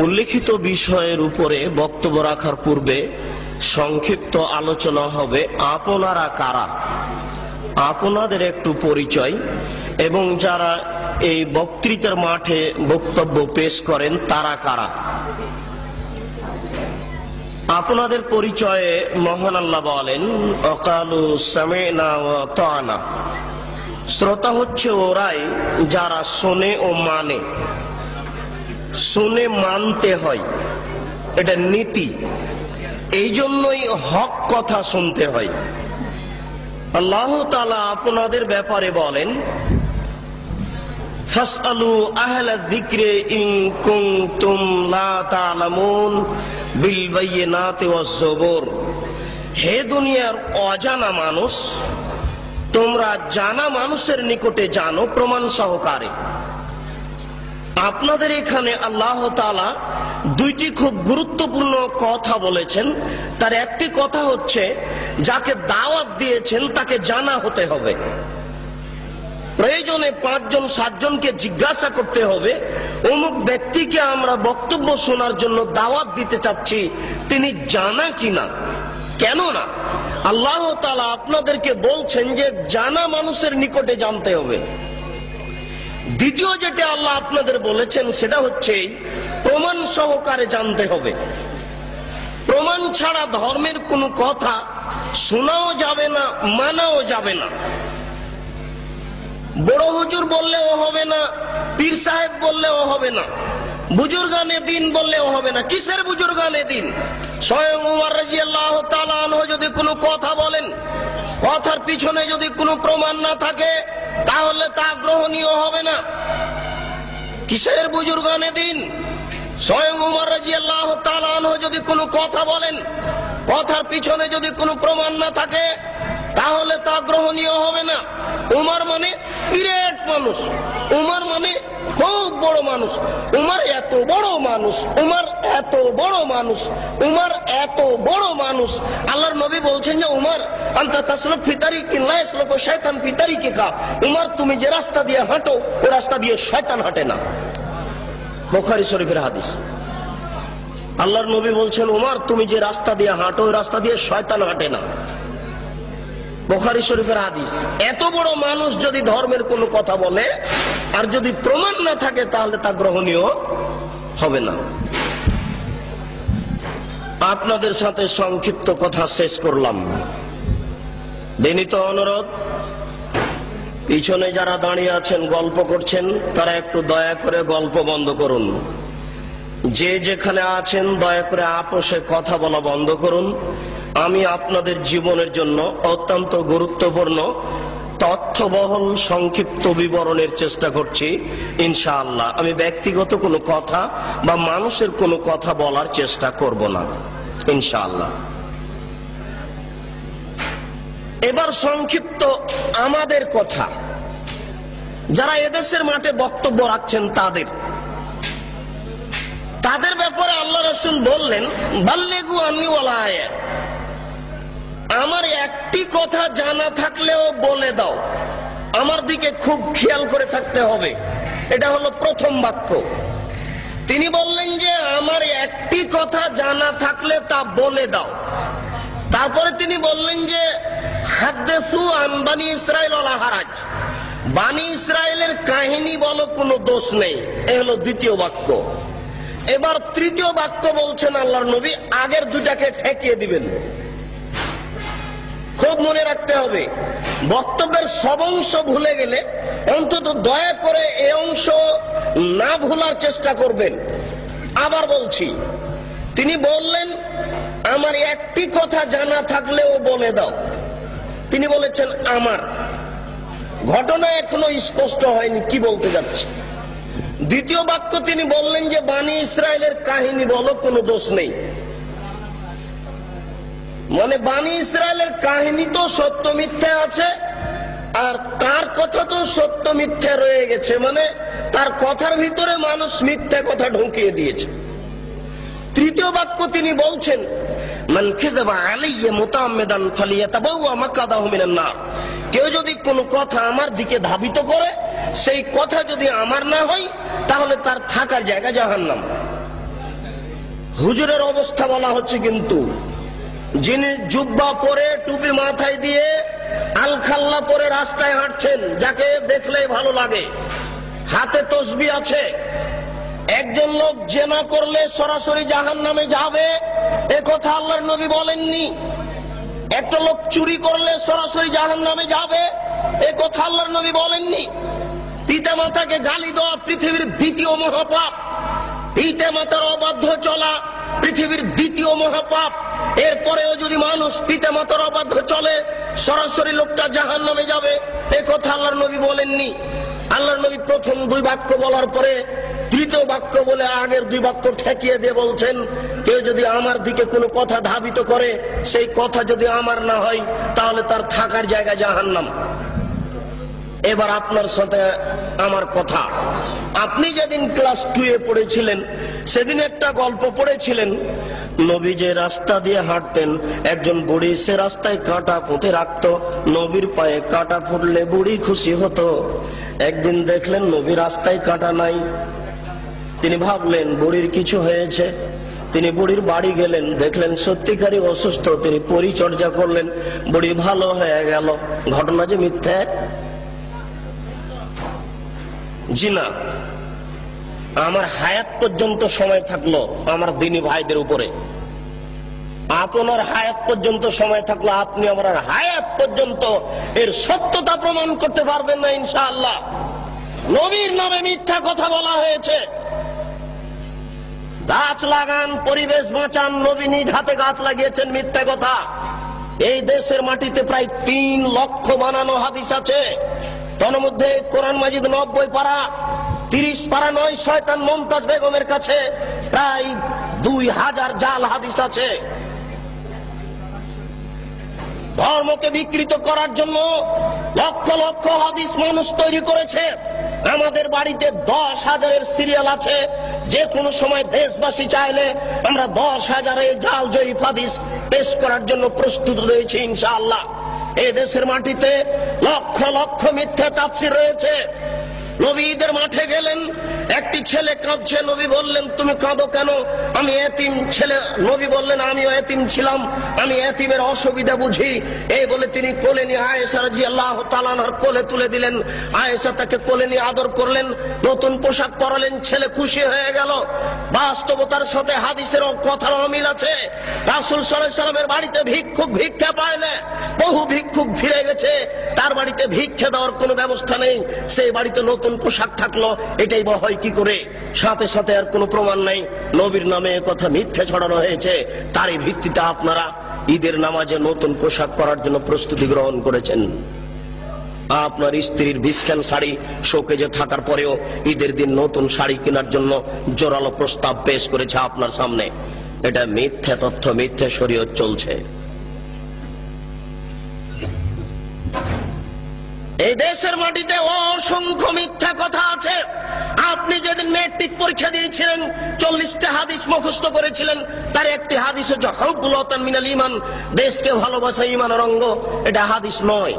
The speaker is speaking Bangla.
উল্লেখিত বিষয়ের উপরে বক্তব্য রাখার পূর্বে সংক্ষিপ্ত আলোচনা হবে আপনারা কারা? আপনাদের একটু পরিচয় এবং যারা এই বক্তৃতার মাঠে বক্তব্য পেশ করেন, তারা কারা? আপনাদের পরিচয়ে মহান আল্লাহ বলেন, অকালু শ্রোতা হচ্ছে ওরাই যারা শোনে ও মানে। শুনে মানতে হয়। এটা নীতি। এই জন্যই হক কথা শুনতে হয়। আল্লাহ তালা আপনাদের ব্যাপারে বলেন লা তা'লামুন বিল বায়িনাতি ওয়াজ জুবুর হে দুনিয়ার অজানা মানুষ, তোমরা জানা মানুষের নিকটে জানো প্রমাণ সহকারে। আপনাদের এখানে আল্লাহ তালা দুইটি খুব গুরুত্বপূর্ণ কথা বলেছেন। তার একটি কথা হচ্ছে, যাকে দাওয়াত দিয়েছেন তাকে জানা হতে হবে। প্রয়োজনে পাঁচজন, সাতজনকে জিজ্ঞাসা করতে হবে। অমুক ব্যক্তিকে আমরা বক্তব্য শোনার জন্য দাওয়াত দিতে চাচ্ছি, তিনি জানা কিনা? কেন না? আল্লাহ তালা আপনাদেরকে বলছেন যে, জানা মানুষের নিকটে জানতে হবে। দ্বিতীয় যেটা আল্লাহ আপনাদের বলেছেন, সেটা হচ্ছে প্রমাণ সহকারে জানতে হবে। প্রমাণ ছাড়া ধর্মের কোনো কথা শোনাও যাবে না, মানাও যাবে না। বড় হুজুর বললেও হবে না, পীর সাহেব বললেও হবে না, বুজুর্গানে দিন বললেও হবে না। কিসের বুজুর্গানে দিন? স্বয়ং উমার রাজি আল্লাহ যদি কোনো কথা বলেন, কথার পিছনে যদি কোনো প্রমাণ না থাকে তাহলে তা গ্রহণীয় হবে না। কিসের বুজুর্গানে দিন? স্বয়ং উমার রাজি আল্লাহ যদি কোনো কথা বলেন, কথার পিছনে যদি কোনো প্রমাণ না থাকে, তাহলে তা গ্রহণীয় হবে না। উমার মানে বিরাট মানুষ। উমার মানে খুব বড় মানুষ। উমার এত বড় মানুষ। উমার এত বড় মানুষ, উমার এত বড় মানুষ। আল্লাহর নবী বলছেন যে, উমার তুমি যে রাস্তা দিয়ে হাঁটো, ও রাস্তা দিয়ে শয়তান হাঁটে না। শরীফের হাদিস। আল্লাহর নবী বলছেন, উমার, তুমি যে রাস্তা দিয়ে হাঁটো রাস্তা দিয়ে শয়তান হাঁটে না। বোখারি শরীফের হাদিস। এত বড় মানুষ যদি ধর্মের কোনো কথা বলে, আর যদি প্রমাণ না থাকে, তাহলে তা গ্রহণীয় হবে না। আপনাদের সাথে সংক্ষিপ্ত কথা শেষ করলাম। বিনীত অনুরোধ, পিছনে যারা দাঁড়িয়ে আছেন, গল্প করছেন, তারা একটু দয়া করে গল্প বন্ধ করুন। যে যেখানে আছেন, দয়া করে আপোষে কথা বলা বন্ধ করুন। আমি আপনাদের জীবনের জন্য অত্যন্ত গুরুত্বপূর্ণ তথ্যবহল সংক্ষিপ্ত বিবরণের চেষ্টা করছি, ইনশাআল্লাহ। আমি ব্যক্তিগত কোনো কথা বা মানুষের কোনো কথা বলার চেষ্টা করব না, ইনশাআল্লাহ। এবার সংক্ষিপ্ত আমাদের কথা। যারা এদেশের মাঠে বক্তব্য রাখছেন তাদের। তাদের ব্যাপারে আল্লাহ রসুল বললেন, বাল্লেগু আমি আমার একটি কথা জানা থাকলেও বলে দাও। আমার দিকে খুব খেয়াল করে থাকতে হবে। এটা হলো প্রথম বাক্য। তিনি বললেন যে, আমার একটি কথা জানা থাকলে তা বলে দাও। তারপরে তিনি বললেন যে, হাদ্দেসু আনবানি ইসরায়েল হারাজ বানি ইসরায়েলের কাহিনী বলো, কোনো দোষ নেই। এ হলো দ্বিতীয় বাক্য। এবার তৃতীয় বাক্য বলছেন আল্লাহর নবী, আগের দুটাকে ঠেকিয়ে দিবেন। খুব মনে রাখতে হবে। বক্তব্যের সব অংশ ভুলে গেলে অন্তত দয়া করে এ অংশ না ভুলার চেষ্টা করবেন। আবার বলছি, তিনি বললেন, আমার একটি কথা জানা থাকলেও বলে দাও। তিনি বলেছেন, আমার। ঘটনা এখনও স্পষ্ট হয়নি, কি বলতে যাচ্ছে? দ্বিতীয় বাক্য তিনি বললেন যে বাণী ইসরায়েলের কাহিনী বলো, কোনো দোষ নেই। মানে বাণী ইসরায়েলের কাহিনী তো সত্য মিথ্যা আছে, আর তার কথা তো সত্য মিথ্যা রয়ে গেছে। মানে তার কথার ভিতরে মানুষ মিথ্যা কথা ঢুকিয়ে দিয়েছে। তৃতীয় বাক্য তিনি বলছেন কেউ যদি কোনো কথা আমার দিকে ধাবিত করে, সেই কথা যদি আমার না হয়, তাহলে তার থাকার জায়গা জাহান্নাম। হুজুরের অবস্থা বলা হচ্ছে কিন্তু যিনি জুব্বা পরে টুপি মাথায় দিয়ে আলখাল্লা পরে রাস্তায় হাঁটছেন, যাকে দেখলেই ভালো লাগে। হাতে তসবি আছে। একজন লোক জেনা করলে সরাসরি জাহান নামে যাবে। এ কথা আল্লাহর নবী বলেননি। একটা লোক চুরি করলে সরাসরি জাহান নামে যাবে। এ কথা আল্লাহর নবী বলেননি। পিতা মাতাকে গালি দেওয়া পৃথিবীর দ্বিতীয় মহাপাপ। পিতা মাতার অবাধ্য চলা। পৃথিবীর দ্বিতীয় মহাপাপ। এরপরেও যদি মানুষ পিতা মাতার অবাধ্য চলে, সরাসরি লোকটা জাহান নামে যাবে। এ কথা আল্লাহর নবী বলেননি। আল্লাহর নবী প্রথম দুই বাক্য বলার পরে তৃতীয় বাক্য বলে আগের দুই বাক্য ঠেকিয়ে দিয়ে বলছেন, কেউ যদি আমার দিকে কোনো কথা ধাবিত করে, সেই কথা যদি আমার না হয়, তাহলে তার থাকার জায়গা জাহান্নাম। এবার আপনার সাথে আমার কথা। আপনি যেদিন ক্লাস টু এ পড়েছিলেন, সেদিন একটা গল্প পড়েছিলেন। নবী যে রাস্তা দিয়ে হাঁটতেন, একজন বুড়ি সে রাস্তায় কাঁটা পুঁতে রাখতো। নবীর পায়ে কাঁটা ফুটলে বুড়ি খুশি হতো। একদিন দেখলেন নবী রাস্তায় কাঁটা নাই। তিনি ভাবলেন, বুড়ির কিছু হয়েছে। তিনি বুড়ির বাড়ি গেলেন, দেখলেন সত্যিকারই অসুস্থ। তিনি পরিচর্যা করলেন, বুড়ি ভালো হয়ে গেল। ঘটনা যে মিথ্যে? জি না আমার হায়াত পর্যন্ত সময় থাকল আমার দিনী ভাইদের উপরে। আপনার হায়াত পর্যন্ত সময় থাকল, আপনি আমার হায়াত পর্যন্ত এর সত্যতা প্রমাণ করতে পারবেন না ইনশাআল্লাহ। নবীর নামে মিথ্যা কথা বলা হয়েছে। গাছ লাগান, পরিবেশ বাঁচান, নবী নিজ হাতে গাছ লাগিয়েছেন মিথ্যা কথা। এই দেশের মাটিতে প্রায় তিন লক্ষ বানানো হাদিস আছে। তার মধ্যে কোরআন মাজিদ নব্বই পারা তিরিশ পারা নয় শয়তান মমতাজ বেগমের কাছে প্রায় দুই হাজার জাল হাদিস আছে। ধর্মকে বিকৃত করার জন্য লক্ষ লক্ষ হাদিস মানুষ তৈরি করেছে। আমাদের বাড়িতে দশ হাজারের সিরিয়াল আছে। যে কোনো সময় দেশবাসী চাইলে আমরা দশ হাজারের জাল জয়ীফ হাদিস পেশ করার জন্য প্রস্তুত রয়েছে ইনশাআল্লাহ। এই দেশের মাটিতে লক্ষ লক্ষ মিথ্যা তাফসির রয়েছে। নবী ঈদের মাঠে গেলেন, একটি ছেলে কাঁদছে, নবী বললেন, তুমি কাঁদো কেন? আমি এতিম ছেলে। নবী বললেন, আমিও এতিম ছিলাম, আমি এতিমের অসুবিধা বুঝি। এই বলে তিনি কোলে নিয়ে আয়েশা রাজি আল্লাহ তালানার কোলে তুলে দিলেন। আয়েশা তাকে কোলে নিয়ে আদর করলেন, নতুন পোশাক পরালেন, ছেলে খুশি হয়ে গেল। বাস্তবতার সাথে হাদিসের কথার অমিল আছে। রাসুল সাল্লামের বাড়িতে ভিক্ষুক ভিক্ষা পাইলে বহু ভিক্ষুক ফিরে গেছে, তার বাড়িতে ভিক্ষা দেওয়ার কোনো ব্যবস্থা নেই। সেই বাড়িতে নতুন পোশাক থাকল, এটাই বা হয় কি করে? সাথে সাথে আর কোনো প্রমাণ নাই। নবীর নামে কথা মিথ্যে ছড়ানো হয়েছে। তারই ভিত্তিতে আপনারা ঈদের নামাজে নতুন পোশাক করার জন্য প্রস্তুতি গ্রহণ করেছেন। আপনার স্ত্রীর বিস্ক্যান শাড়ি শোকেজে থাকার পরেও ঈদের দিন নতুন শাড়ি কেনার জন্য জোরালো প্রস্তাব পেশ করেছে আপনার সামনে। এটা মিথ্যে তথ্য, মিথ্যে শরীয়ত চলছে। এই দেশের মাটিতে অসংখ্য মিথ্যা কথা আছে। আপনি যেদিন মেট্রিক পরীক্ষা দিয়েছিলেন, চল্লিশটা হাদিস মুখস্থ করেছিলেন, তার একটি হাদিস হচ্ছে হকুলতান মিনাল ইমান দেশকে ভালোবাসা ইমানের অঙ্গ। এটা হাদিস নয়।